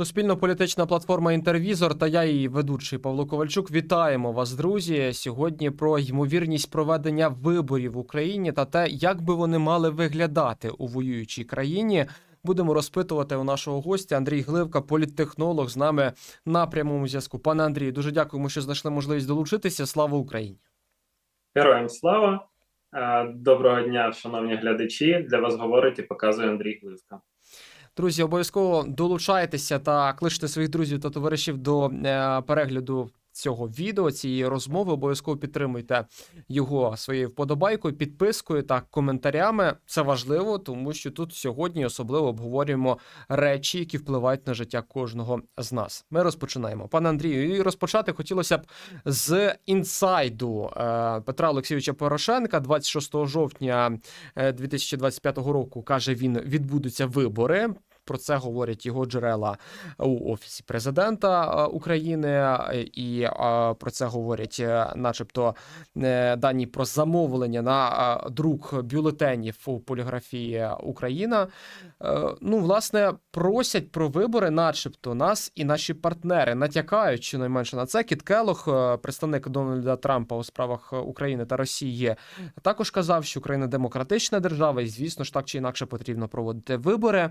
Суспільно-політична платформа Інтервізор та я, її ведучий Павло Ковальчук. Вітаємо вас, друзі. Сьогодні про ймовірність проведення виборів в Україні та те, як би вони мали виглядати у воюючій країні. Будемо розпитувати у нашого гостя Андрій Гливка, політтехнолог, з нами на прямому зв'язку. Пане Андрію, дуже дякуємо, що знайшли можливість долучитися. Слава Україні! Героям слава! Е, Доброго дня, шановні глядачі. Для вас говорить і показує Андрій Гливка. Друзі, обов'язково долучайтеся та кличте своїх друзів та товаришів до е, перегляду цього відео, цієї розмови. Обов'язково підтримуйте його своєю вподобайкою, підпискою та коментарями. Це важливо, тому що тут сьогодні особливо обговорюємо речі, які впливають на життя кожного з нас. Ми розпочинаємо. Пане Андрію, і розпочати хотілося б з інсайду е, Петра Олексійовича Порошенка 26 жовтня е, 2025 року. каже він: відбудуться вибори. Про це говорять його джерела у офісі президента е, України, і е, про це говорять, е, начебто, дані про замовлення на друк бюлетенів у поліграфії Україна. Ну, власне, просять про вибори, начебто, нас і наші партнери натякають щонайменше на це. Кіт Келох, представник Дональда Трампа у справах України та Росії, також казав, що Україна демократична держава, і звісно ж так чи інакше потрібно проводити вибори.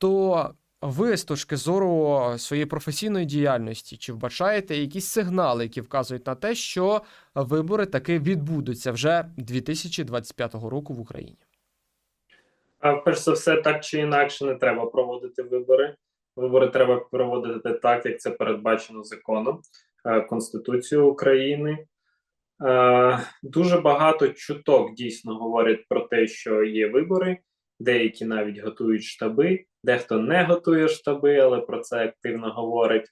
То ви з точки зору своєї професійної діяльності, чи вбачаєте якісь сигнали, які вказують на те, що вибори таки відбудуться вже 2025 року в Україні? А перш за все, так чи інакше, не треба проводити вибори. Вибори треба проводити так, як це передбачено законом е, Конституцією України. Е, Дуже багато чуток дійсно говорять про те, що є вибори. Деякі навіть готують штаби, дехто не готує штаби, але про це активно говорить.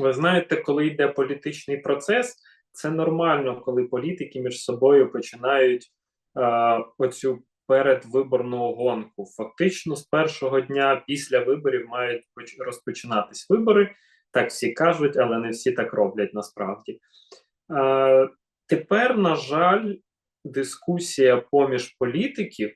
Ви знаєте, коли йде політичний процес, це нормально, коли політики між собою починають е, оцю передвиборну гонку. Фактично, з першого дня після виборів мають розпочинатись вибори. Так всі кажуть, але не всі так роблять насправді. Е, тепер, на жаль, дискусія поміж політиків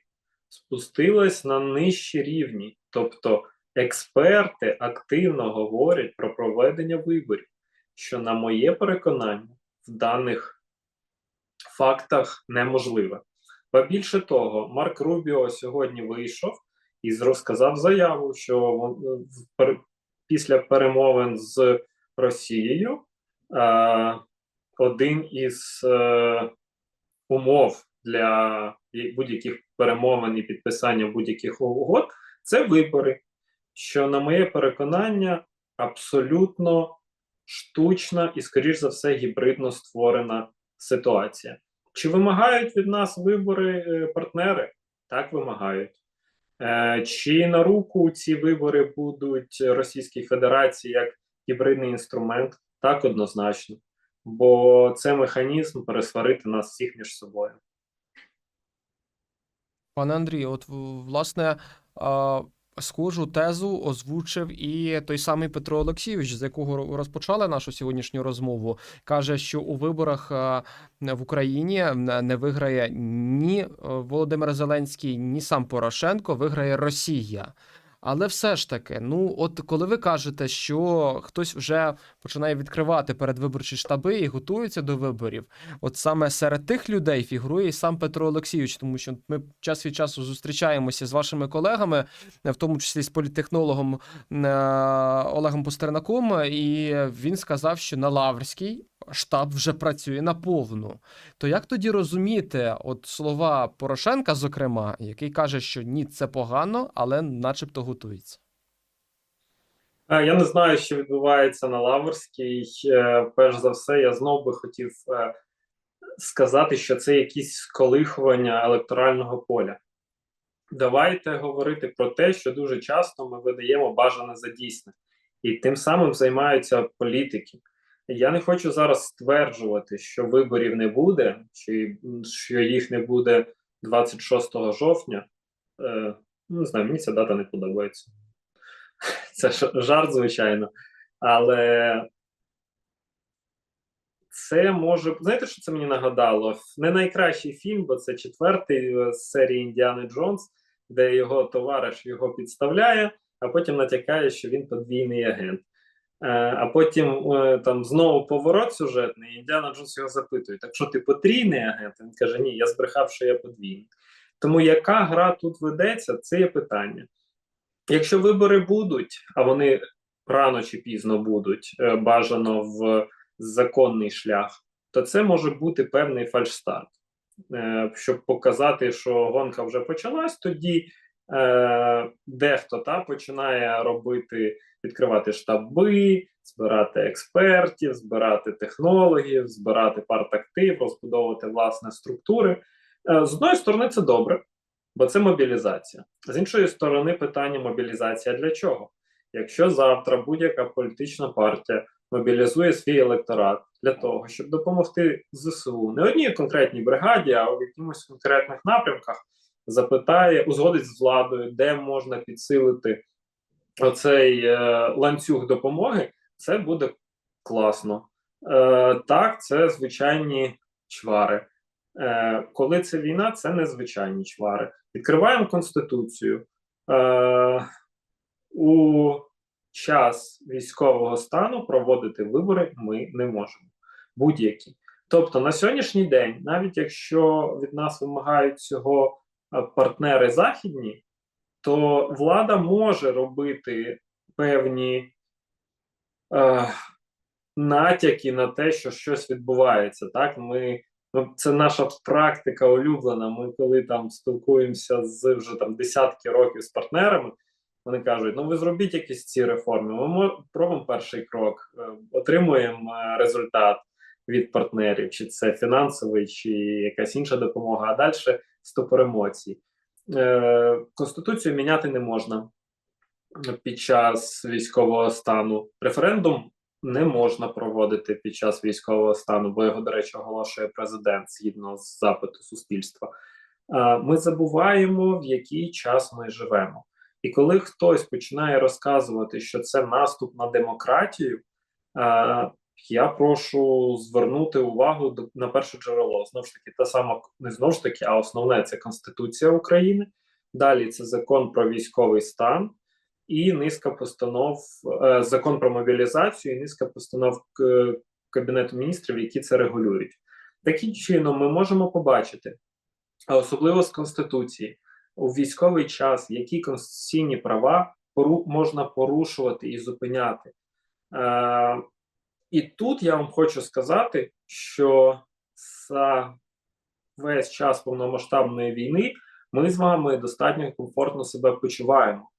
спустилась на нижчі рівні. Тобто експерти активно говорять про проведення виборів, що, на моє переконання, в даних фактах неможливе. Ба більше того, Марк Рубіо сьогодні вийшов і розказав заяву, що пер- після перемовин з Росією е, один із е, умов для будь-яких перемовин і підписання будь-яких угод це вибори, що, на моє переконання, абсолютно штучна і, скоріш за все, гібридно створена ситуація. Чи вимагають від нас вибори е, партнери? Так, вимагають. Е, чи на руку ці вибори будуть Російській Федерації як гібридний інструмент? Так, однозначно. Бо це механізм пересварити нас всіх між собою. Пане Андрію, от власне схожу тезу озвучив і той самий Петро Олексійович, з якого розпочали нашу сьогоднішню розмову. каже, що у виборах в Україні не виграє ні е, Володимир Зеленський, ні сам Порошенко, виграє Росія. Але все ж таки, ну от коли ви кажете, що хтось вже починає відкривати передвиборчі штаби і готується до виборів, от саме серед тих людей фігурує і сам Петро Олексійович, тому що ми час від часу зустрічаємося з вашими колегами, в тому числі з політтехнологом е, Олегом Постернаком, і він сказав, що на Лаврській штаб вже працює наповну. То як тоді розуміти от слова Порошенка, зокрема, який каже, що ні, це погано, але начебто готується? Е, Я не знаю, що відбувається на Лаврській. Е, Перш за все, я знов би хотів е, сказати, що це якісь сколихування електорального поля. Давайте говорити про те, що дуже часто ми видаємо бажане за дійсне, і тим самим займаються політики. Я не хочу зараз стверджувати, що виборів не буде, чи що їх не буде 26 жовтня. Ну, не знаю, мені ця дата не подобається. Це жарт, звичайно. Але це може. Знаєте, що це мені нагадало? Не найкращий фільм, бо це четвертий з серії Індіани Джонс, де його товариш його підставляє, а потім натякає, що він подвійний агент. Е, а потім е, там знову поворот сюжетний, і Індіана Джонс його запитує: так що ти потрійний агент? Він каже: Ні, я збрехав, що я подвійний. Тому яка гра тут ведеться, це є питання. Якщо вибори будуть, а вони рано чи пізно будуть е, бажано в законний шлях, то це може бути певний фальшстарт. Е, щоб показати, що гонка вже почалась, тоді е, дехто та починає робити, відкривати штаби, збирати експертів, збирати технологів, збирати партактив, розбудовувати власне структури. Е, з одної сторони, це добре, бо це мобілізація. З іншої сторони, питання мобілізація для чого? Якщо завтра будь-яка політична партія мобілізує свій електорат для того, щоб допомогти ЗСУ не одній конкретній бригаді, а в якихось конкретних напрямках, запитає, узгодить з владою, де можна підсилити оцей е, ланцюг допомоги, це буде класно. Е, так, це звичайні чвари. Е, коли це війна, це незвичайні чвари. Відкриваємо конституцію. Е, у час військового стану проводити вибори ми не можемо. Будь-які. Тобто на сьогоднішній день, навіть якщо від нас вимагають цього е, партнери західні, то влада може робити певні е, натяки на те, що щось відбувається. Так, ми ну, це наша практика улюблена. Ми коли там спілкуємося з вже там десятки років з партнерами. Вони кажуть: ну ви зробіть якісь ці реформи. Ми мо- робимо перший крок, е, отримуємо е, результат від партнерів, чи це фінансовий, чи якась інша допомога. А далі стопор емоцій. Е, Конституцію міняти не можна під час військового стану. Референдум не можна проводити під час військового стану, бо його, до речі, оголошує президент згідно з запиту суспільства. Е, Ми забуваємо, в який час ми живемо. І коли хтось починає розказувати, що це наступ на демократію, е, я прошу звернути увагу на перше джерело. Знову ж таки, та сама не знову ж таки, а основне це Конституція України. Далі це закон про військовий стан і низка постанов, е, закон про мобілізацію, і низка постанов Кабінету міністрів, які це регулюють. Таким чином, ми можемо побачити, а особливо з Конституції, у військовий час, які конституційні права можна порушувати і зупиняти. Е, і тут я вам хочу сказати, що за весь час повномасштабної війни ми з вами достатньо комфортно себе почуваємо.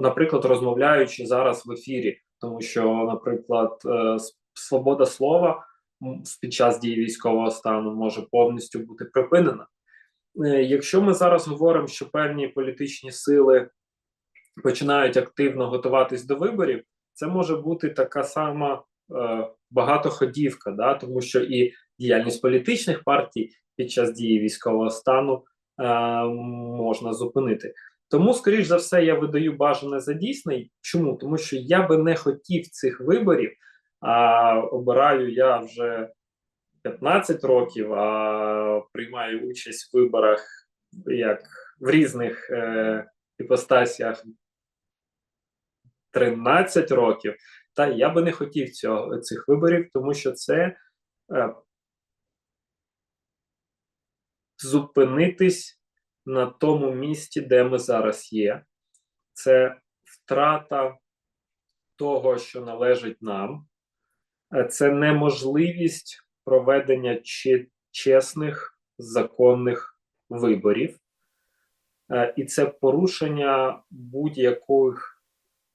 Наприклад, розмовляючи зараз в ефірі, тому що, наприклад, е, свобода слова під час дії військового стану може повністю бути припинена. Е, Якщо ми зараз говоримо, що певні політичні сили починають активно готуватись до виборів, це може бути така сама е, багатоходівка, да? тому що і діяльність політичних партій під час дії військового стану е, можна зупинити. Тому, скоріш за все, я видаю бажане за дійсний. Чому? Тому що я би не хотів цих виборів, а обираю я вже 15 років, а приймаю участь в виборах як в різних е, іпостасіях 13 років. Та я би не хотів цього, цих виборів, тому що це е, зупинитись на тому місці, де ми зараз є. Це втрата того, що належить нам, Е, це неможливість проведення чесних законних виборів, Е, і це порушення будь-яких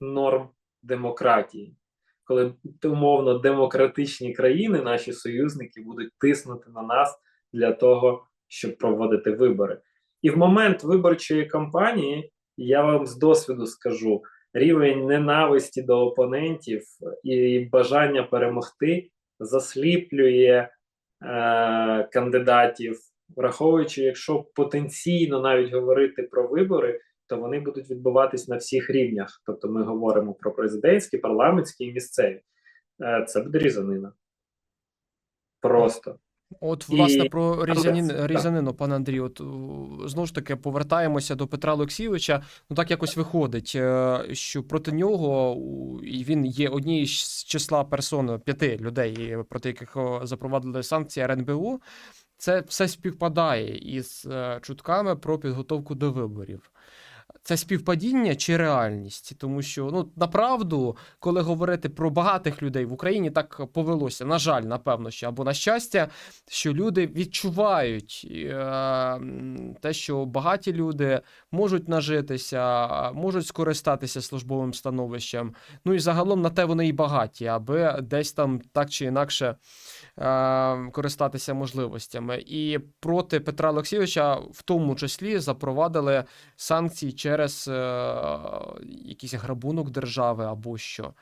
норм демократії, коли умовно демократичні країни, наші союзники, будуть тиснути на нас для того, щоб проводити вибори. І в момент виборчої кампанії я вам з досвіду скажу: рівень ненависті до опонентів і бажання перемогти засліплює е, кандидатів, враховуючи, якщо потенційно навіть говорити про вибори, то вони будуть відбуватись на всіх рівнях. Тобто ми говоримо про президентські, парламентські і місцеві. Е, це буде різанина. Просто. От, І власне, про там різанін, різанину, пане Андрію, от, знову ж таки повертаємося до Петра Олексійовича. Ну так якось виходить, е, що проти нього і він є однією з числа персон п'яти людей, проти яких запровадили санкції РНБУ. Це все співпадає із е, чутками про підготовку до виборів. Це співпадіння чи реальність? Тому що ну направду, коли говорити про багатих людей в Україні, так повелося. На жаль, напевно, що або на щастя, що люди відчувають е, те, що багаті люди можуть нажитися, можуть скористатися службовим становищем. Ну і загалом на те вони і багаті, аби десь там так чи інакше користатися можливостями. І проти Петра Олексійовича в тому числі запровадили санкції через е, якийсь грабунок держави або що.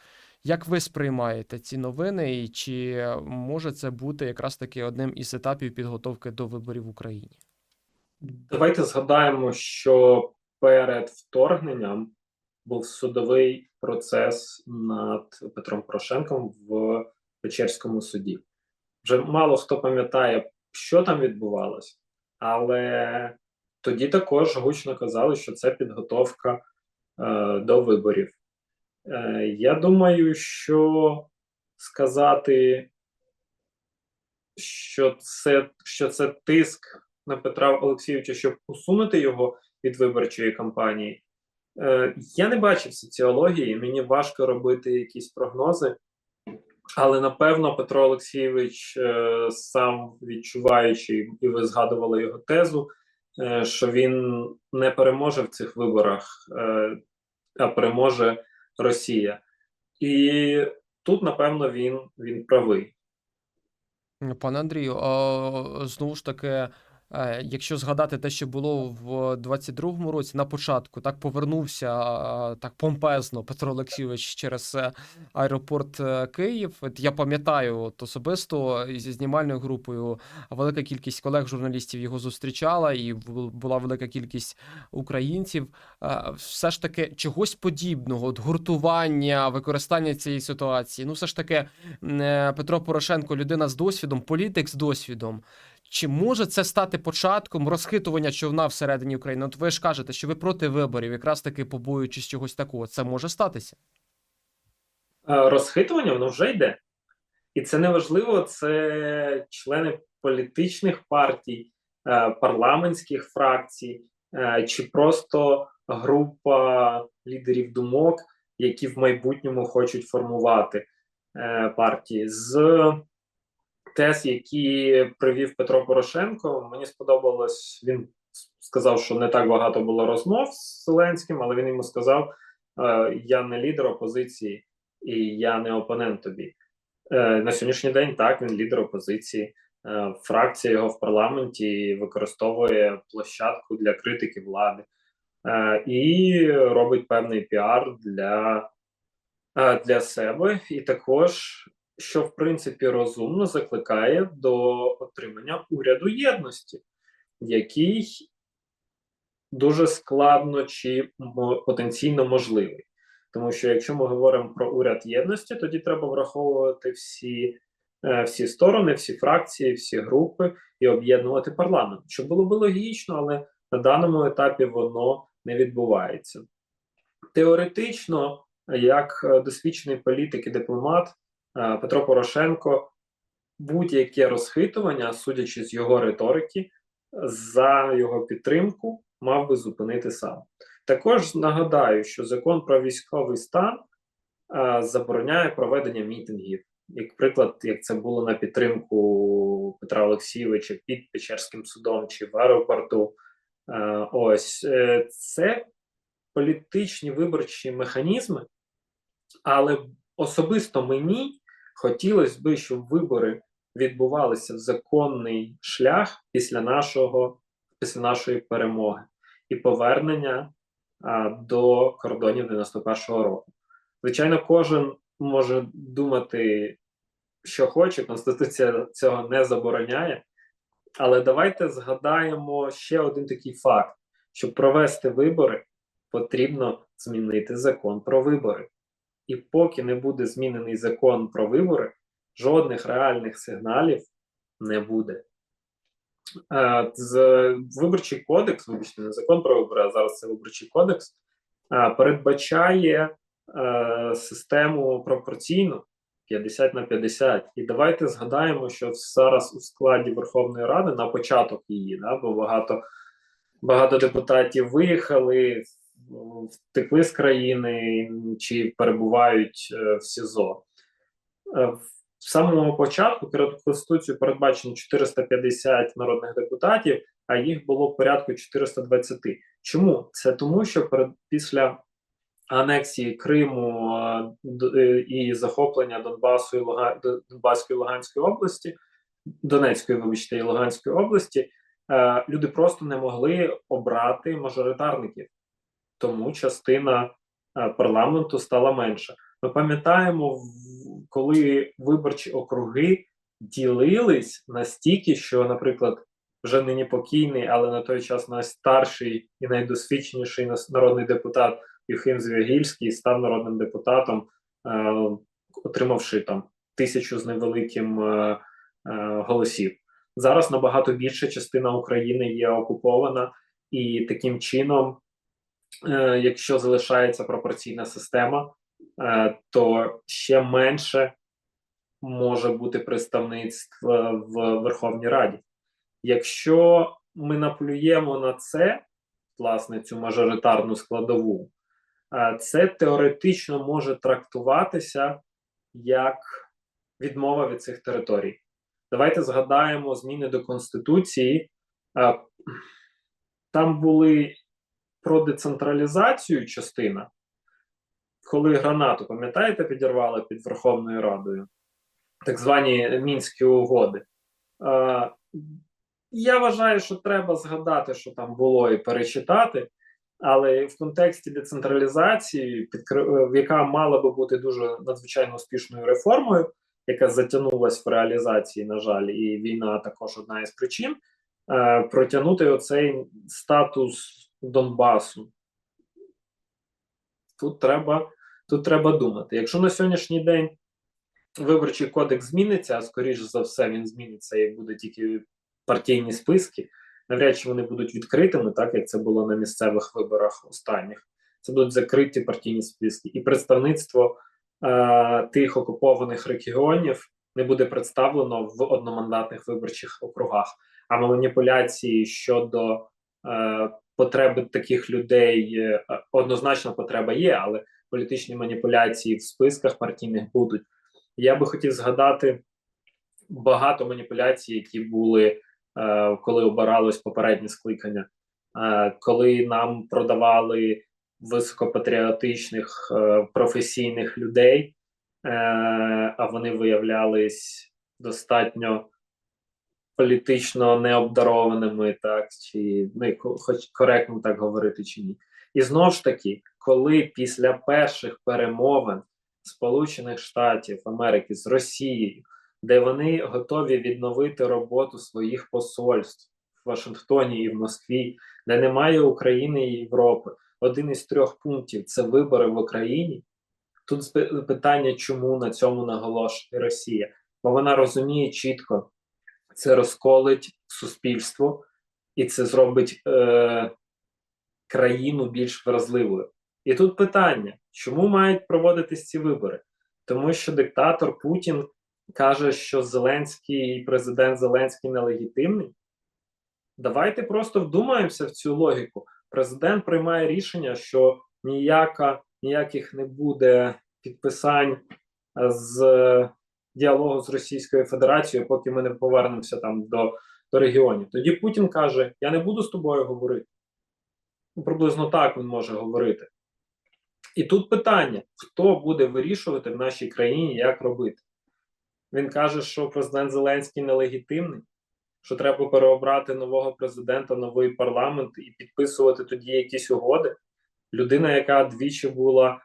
Як ви сприймаєте ці новини, і чи може це бути якраз таки одним із етапів підготовки до виборів в Україні? Давайте згадаємо, що перед вторгненням був судовий процес над Петром Порошенком в Печерському суді. Вже мало хто пам'ятає, що там відбувалося, але тоді також гучно казали, що це підготовка е, до виборів. Е, я думаю, що сказати, що це, що це тиск на Петра Олексійовича, щоб усунути його від виборчої кампанії. Е, я не бачив соціології, мені важко робити якісь прогнози, але напевно Петро Олексійович е, сам відчуваючи, і ви згадували його тезу, е, що він не переможе в цих виборах, е, а переможе Росія. І тут, напевно, він, він правий. Пане Андрію, знову ж таки, якщо згадати те, що було в 22-му році, на початку, так повернувся так помпезно Петро Олексійович через е, аеропорт е, Київ. Я пам'ятаю от особисто зі знімальною групою велика кількість колег-журналістів його зустрічала, і бу- була велика кількість українців. Е, Все ж таки чогось подібного, от гуртування, використання цієї ситуації. Ну, все ж таки, е, Петро Порошенко, людина з досвідом, політик з досвідом. Чи може це стати початком розхитування човна всередині України? От ви ж кажете, що ви проти виборів, якраз таки побоюючись чогось такого. Це може статися. Е, Розхитування воно вже йде. І це не важливо, це члени політичних партій, е, парламентських фракцій, е, чи просто група лідерів думок, які в майбутньому хочуть формувати партії. З тез, які привів Петро Порошенко, мені сподобалось. Він сказав, що не так багато було розмов з Зеленським, але він йому сказав: е, Я не лідер опозиції і я не опонент тобі. Е, на сьогоднішній день так він лідер опозиції. Е, фракція його в парламенті використовує площадку для критики влади і робить певний піар для, для себе. І також, що в принципі розумно, закликає до отримання уряду єдності, який дуже складно чи потенційно можливий. Тому що якщо ми говоримо про уряд єдності, тоді треба враховувати всі, е, всі сторони, всі фракції, всі групи і об'єднувати парламент. Що було б логічно, але на даному етапі воно не відбувається. Теоретично, як е, досвідчений політик і дипломат, Петро Порошенко будь-яке розхитування, судячи з його риторики, за його підтримку мав би зупинити сам. Також нагадаю, що закон про військовий стан е, забороняє проведення мітингів. Як приклад, як це було на підтримку Петра Олексійовича під Печерським судом чи в аеропорту. Е, ось е, це політичні виборчі механізми, але особисто мені хотілося б, щоб вибори відбувалися в законний шлях після нашого після нашої перемоги і повернення а, до кордонів 91-го року. Звичайно, кожен може думати, що хоче, Конституція цього не забороняє. Але давайте згадаємо ще один такий факт: щоб провести вибори, потрібно змінити закон про вибори. І поки не буде змінений закон про вибори, жодних реальних сигналів не буде. Е, виборчий кодекс, вибачте, не закон про вибори, а зараз це виборчий кодекс, е, передбачає е, систему пропорційну 50 на 50. І давайте згадаємо, що зараз у складі Верховної Ради на початок її, да, бо багато, багато депутатів виїхали, втекли з країни чи перебувають е, в СІЗО. Е, в самого початку перед Конституцією передбачено 450 народних депутатів, а їх було порядку 420. Чому? Це тому, що після анексії Криму е, і захоплення Донбасу і Луга... Донбаської Луганської області, Донецької, вибачте, і Луганської області, люди просто не могли обрати мажоритарників, тому частина е, парламенту стала менша. Ми пам'ятаємо, коли виборчі округи ділились настільки, що, наприклад, вже нині покійний, але на той час найстарший і найдосвідченіший народний депутат Юхим Звягільський став народним депутатом, е, отримавши там тисячу з невеликим е, голосів. Зараз набагато більша частина України є окупована, і таким чином, якщо залишається пропорційна система, е, то ще менше може бути представництв е, в Верховній Раді. Якщо ми наплюємо на це, власне, цю мажоритарну складову, е, це теоретично може трактуватися як відмова від цих територій. Давайте згадаємо зміни до Конституції. Е, Там були про децентралізацію частина, коли гранату, пам'ятаєте, підірвали під Верховною Радою, так звані мінські угоди. Е, Я вважаю, що треба згадати, що там було, і перечитати. Але в контексті децентралізації, яка мала би бути дуже надзвичайно успішною реформою, яка затягнулась в реалізації, на жаль, і війна також одна із причин, е, протягнути оцей статус Донбасу. Тут треба, тут треба думати. Якщо на сьогоднішній день виборчий кодекс зміниться, а скоріш за все він зміниться, як буде тільки партійні списки, навряд чи вони будуть відкритими, так як це було на місцевих виборах останніх. Це будуть закриті партійні списки, і представництво е, тих окупованих регіонів не буде представлено в одномандатних виборчих округах. А маніпуляції щодо е, потреби таких людей е, однозначно потреба є, але політичні маніпуляції в списках партійних будуть. Я би хотів згадати багато маніпуляцій, які були е, коли обиралось попереднє скликання, е, коли нам продавали високопатріотичних професійних людей, а вони виявлялись достатньо політично необдарованими, так чи ну, хоч коректно так говорити чи ні. І знову ж таки, коли після перших перемовин Сполучених Штатів Америки з Росією де вони готові відновити роботу своїх посольств в Вашингтоні і в Москві, де немає України і Європи. Один із трьох пунктів це вибори в Україні. Тут питання, чому на цьому наголошує Росія? Бо вона розуміє чітко, це розколить суспільство і це зробить е, країну більш вразливою. І тут питання: чому мають проводитись ці вибори? Тому що диктатор Путін каже, що Зеленський, президент Зеленський нелегітимний. Давайте просто вдумаємося в цю логіку. Президент приймає рішення, що ніяка, ніяких не буде підписань з діалогу з Російською Федерацією, поки ми не повернемося там до, до регіонів. Тоді Путін каже: Я не буду з тобою говорити. Ну, приблизно так він може говорити. І тут питання: хто буде вирішувати в нашій країні, як робити? Він каже, що президент Зеленський нелегітимний, що треба переобрати нового президента, новий парламент і підписувати тоді якісь угоди. Людина, яка двічі була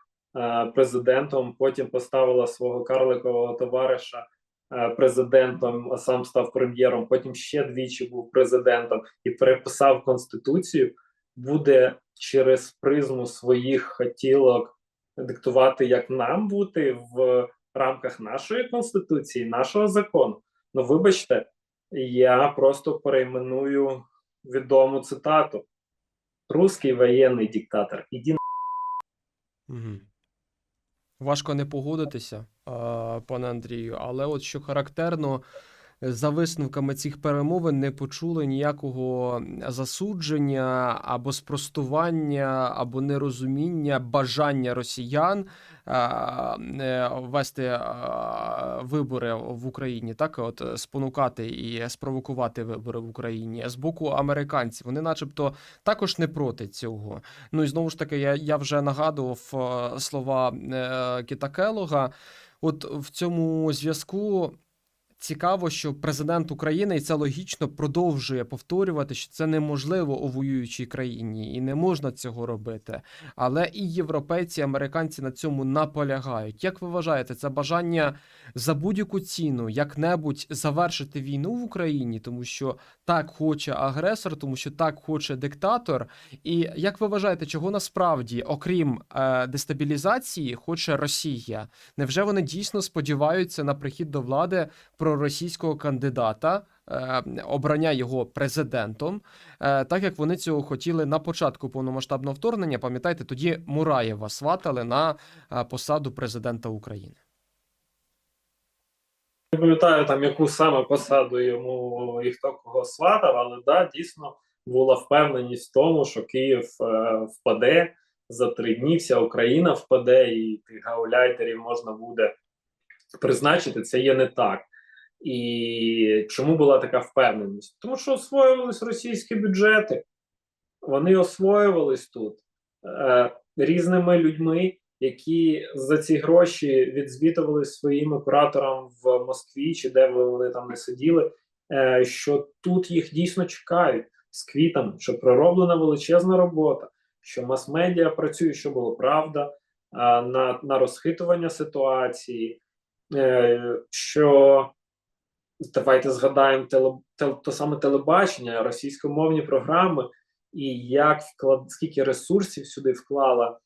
президентом, потім поставила свого карликового товариша е, президентом, а сам став прем'єром, потім ще двічі був президентом і переписав конституцію, буде через призму своїх хотілок диктувати, як нам бути в рамках нашої конституції, нашого закону. Ну, вибачте, я просто перейменую відому цитату: Русський воєнний диктатор. Іди на Угу. Важко не погодитися, пане Андрію, але от що характерно, за висновками цих перемовин не почули ніякого засудження або спростування, або нерозуміння бажання росіян е, вести вибори в Україні, так от е, спонукати і спровокувати вибори в Україні з боку американців. Вони, начебто, також не проти цього. Ну і знову ж таки, я, я вже нагадував е, слова е, Кіта Келога. От в цьому зв'язку цікаво, що президент України, і це логічно, продовжує повторювати, що це неможливо у воюючій країні, і не можна цього робити. Але і європейці, і американці на цьому наполягають. Як ви вважаєте, це бажання за будь-яку ціну як-небудь завершити війну в Україні, тому що так хоче агресор, тому що так хоче диктатор. І як ви вважаєте, чого насправді, окрім е, дестабілізації, хоче Росія? Невже вони дійсно сподіваються на прихід до влади проросійського кандидата, е, обрання його президентом, е, так як вони цього хотіли на початку повномасштабного вторгнення? Пам'ятаєте, тоді Мураєва сватали на е, посаду президента України. Не пам'ятаю там, яку саме посаду йому і хто кого сватав, але да, дійсно була впевненість в тому, що Київ впаде за три дні, вся Україна впаде, і тих гауляйтерів можна буде призначити. Це є не так. І чому була така впевненість? Тому що освоювались російські бюджети, вони освоювались тут е, різними людьми, які за ці гроші відзвітували своїм операторам в Москві чи де вони там не сиділи, е, що тут їх дійсно чекають з квітами, що пророблена величезна робота, що мас-медіа працює, що було правда, е, на, на розхитування ситуації, е, що давайте згадаємо теле, теле, то саме телебачення, російськомовні програми, і як вклад, скільки ресурсів сюди вклала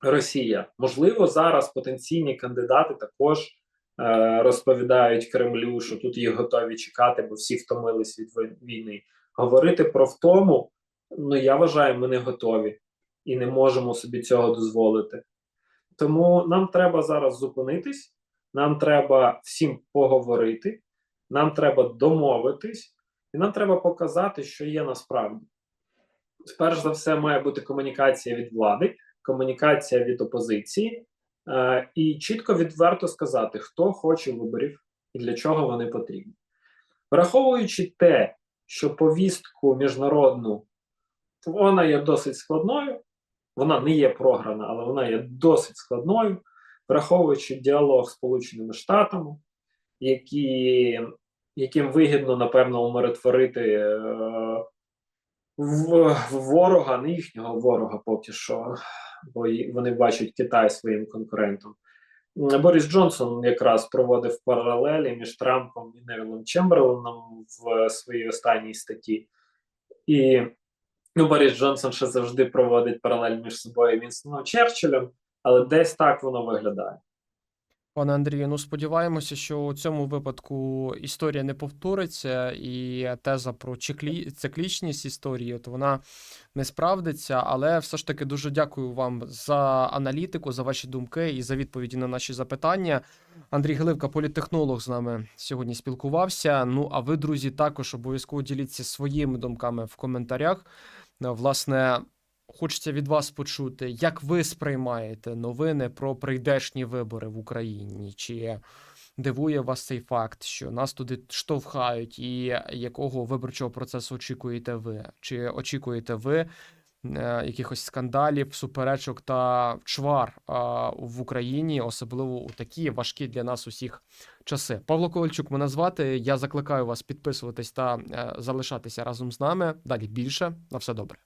Росія. Можливо, зараз потенційні кандидати також е, розповідають Кремлю, що тут їх готові чекати, бо всі втомились від війни. Говорити про втому, ну я вважаю, ми не готові і не можемо собі цього дозволити. Тому нам треба зараз зупинитись, нам треба всім поговорити, нам треба домовитись, і нам треба показати, що є насправді. Перш за все, має бути комунікація від влади, комунікація від опозиції, е, і чітко відверто сказати, хто хоче виборів і для чого вони потрібні. Враховуючи те, що повістку міжнародну вона є досить складною, вона не є програна, але вона є досить складною, враховуючи діалог з Сполученими Штатами, які, яким вигідно, напевно, умиротворити е, в, ворога, не їхнього ворога поки що, бо вони бачать Китай своїм конкурентом. Борис Джонсон якраз проводив паралелі між Трампом і Невілом Чемберленом в своїй останній статті. І ну, Борис Джонсон ще завжди проводить паралель між собою і Вінстоном Черчиллем, але десь так воно виглядає. Пане Андрію, ну сподіваємося, що у цьому випадку історія не повториться, і теза про чеклі... циклічність історії, от вона не справдиться. Але все ж таки дуже дякую вам за аналітику, за ваші думки і за відповіді на наші запитання. Андрій Гливка, політтехнолог, з нами сьогодні спілкувався. Ну а ви, друзі, також обов'язково діліться своїми думками в коментарях. Власне, хочеться від вас почути, як ви сприймаєте новини про прийдешні вибори в Україні? Чи дивує вас цей факт, що нас туди штовхають, і якого виборчого процесу очікуєте ви? Чи очікуєте ви е, якихось скандалів, суперечок та чвар в Україні, особливо у такі важкі для нас усіх часи? Павло Ковальчук, мене звати. Я закликаю вас підписуватись та е, залишатися разом з нами. Далі більше. На все добре.